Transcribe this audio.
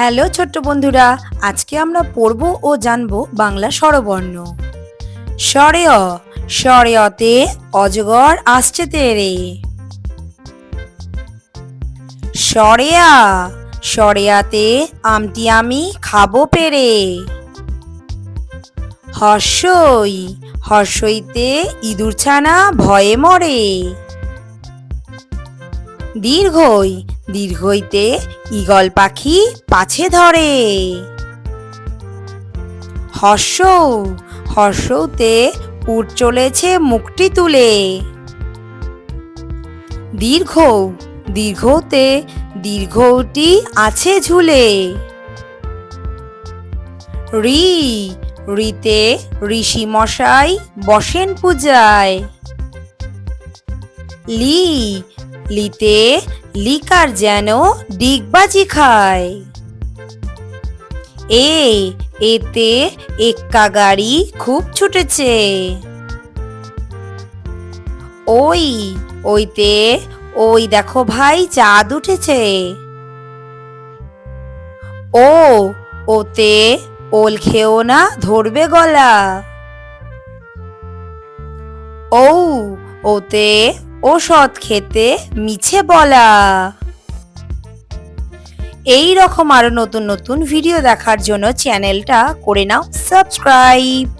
Hello ছোট্ট বন্ধুরা, আজকে আমরা পড়ব ও জানব বাংলা স্বরবর্ণ। স্বরে অ স্বরে অতে অজগর আসছে তেরে। স্বরে আতে আমটি আমি খাব পেরে। হর্ষই, হর্ষইতে ইঁদুর ছানা ভয়ে মরে। দীর্ঘই, দীর্ঘইতে ঈগল পাখি পাছে ধরে। হর্ষ হর্ষতে উট চলেছে মুখটি তুলে। দীর্ঘ দীর্ঘতে দীর্ঘটি আছে ঝুলে। রি, রিতে ঋষি মশাই বসেন পূজায়। লি লিতে লিকার যেন ডিগবাজি খায়। এ, এতে এক্কা গাড়ি খুব ছুটেছে। ওই, ওইতে, ওই দেখো ভাই চাঁদ উঠেছে। ও, ওতে ওল খেও না ধরবে গলা। ও ওতে ওষুধ খেতে মিছে বলা। এই রকম আরও নতুন নতুন ভিডিও দেখার জন্য চ্যানেলটা করে নাও সাবস্ক্রাইব